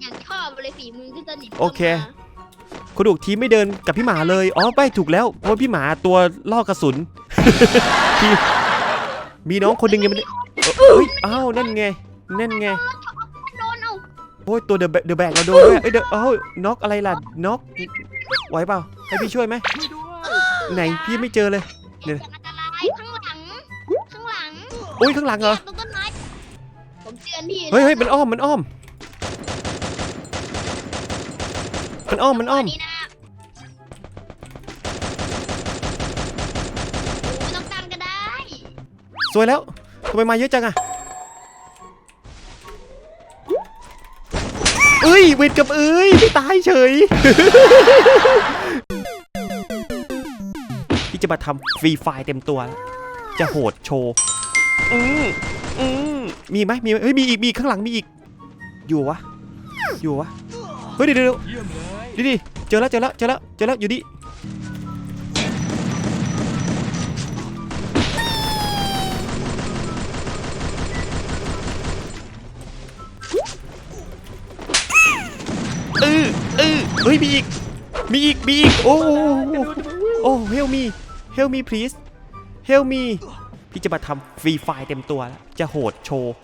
อย่างชอบเลยฝีมือขึ้นสนิมโอเค คุณดุกทีมไม่เดินกับพี่หมาเลย อ๋อไปถูกแล้ว เพราะพี่หมาตัวล่อกระสุน พี่มีน้องคนหนึ่งยังไม่ได้เอ้ยอ้าวนั่นไง นั่นไง โดนเอาโอ้ยตัวเดอะเดอะแบกเราโดนด้วยเอ้ยเดอะเอ้าน็อกอะไรล่ะน็อกไหวเปล่าให้พี่ช่วยไหมช่วยด้วยไหนพี่ไม่เจอเลย เดี๋ยวเสียงอันตรายข้างหลัง ข้างหลังอุ้ยข้างหลังเหรอนี่ยตรงต้นไม้ผมเตือนพี่เฮ้ยเฮ้ยมันอ้อมมันอ้อม มันอ้อมมันอ้อมนี่นะไม่ต้องการก็ได้สวยแล้วทำไมมาเยอะจังอะเอ้ยเวทกับเอ้ยพี่ตายเฉย พี่จะมาทำฟรีไฟล์เต็มตัวแล้วจะโหดโชว์อืมอืมมีไหมมีไหมเฮ้ยมีอีกมีอีกข้างหลังมีอีก อยู่วะ อยู่วะ เฮ้ยเดี๋ยวเดี๋ยวเยี่ยมเลยดิดิเจอแล้วเจอแล้วเจอแล้วเจอแล้วอยู่ดิเออเออเฮ้ยมีอีกมีอีกมีอีกโอ้โหโอ้เฮลมีเฮลมี please เฮลมีพี่จะมาทำฟรีไฟล์เต็มตัวแล้วจะโหดโชว์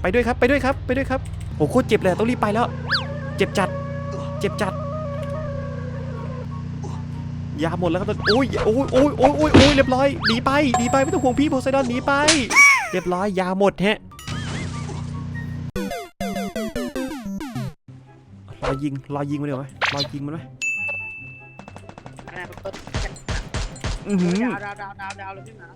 ไปด้วยครับไปด้วยครับไปด้วยครับ โหโคตรเจ็บเลยต้องรีบไปแล้ว เจ็บจัด เจ็บจัดยาหมดแล้วครับตอนโอ้ยโอ้ยโอ้ยโอ้ยโอ้ยโอ้ยเรียบร้อยหนีไปหนีไปไม่ต้องห่วงพี่โพไซดอนหนีไป เรียบร้อยยาหมดฮะรอยิงรอยิงมันเดี๋ยวไหมรอยิงมันไหมอือหือดาวดาวดาวดาวดาวเลยพี่หมา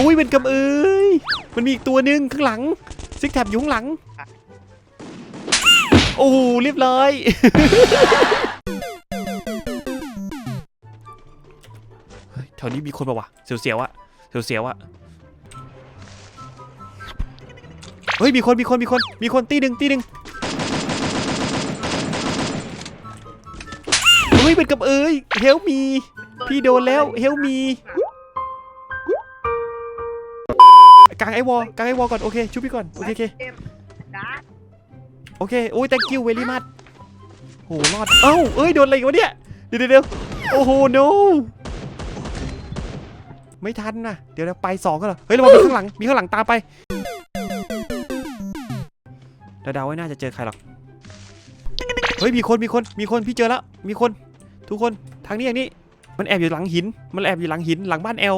อุ้ยเป็นกำเอ้ยมันมีอีกตัวหนึ่งข้างหลังซิกแท็บอยู่ข้างหลังโอ้โหเรียบร้อยเฮ้ยแถวนี้มีคนป่าวะเสียวๆอะเสียวๆอะเฮ้ยมีคนมีคนมีคนมีคนตีหนึ่งตีหนึ่งเฮ้ยเป็นกับเอ้ยเฮลมีพี่โดนแล้วเฮลมี กางไอวอลกางไอวอลก่อน โอเคชุบพี่ก่อน โอเคโอเคดาโอเคโอ้ย thank you very much โหรอด เอ้าเอ้ย โดนอะไรอีกันวะเนี่ยเดี๋ยวเดี๋ยวเดี๋ยวโอ้โห no ไม่ทันนะเดี๋ยวเราไปสองกันเหรอ เฮ้ยระวังมีข้างหลัง มีข้างหลังตามไปเราเดาไว้น่าจะเจอใครหรอก เฮ้ยมีคนมีคนมีคนพี่เจอแล้ว มีคน ทุกคนทางนี้อย่างนี้ มันแอบอยู่หลังหิน มันแอบอยู่หลังหินหลังบ้านแอล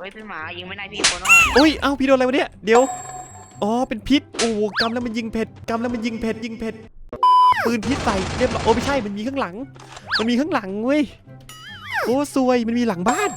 เฮ้ยเป็นหมายิงไม่ได้พี่โคโน่อุ้ยเอ้าพี่โดนอะไรวะเนี่ยเดี๋ยวอ๋อเป็นพิษโอ้โหกำแล้วมันยิงเผ็ดกำแล้วมันยิงเผ็ดยิงเผ็ดปืนพิษใส่เรียบร้อยโอ้ไม่ใช่มันมีข้างหลัง มันมีข้างหลังเว้ยโอ้ซวยมันมีหลังบ้าน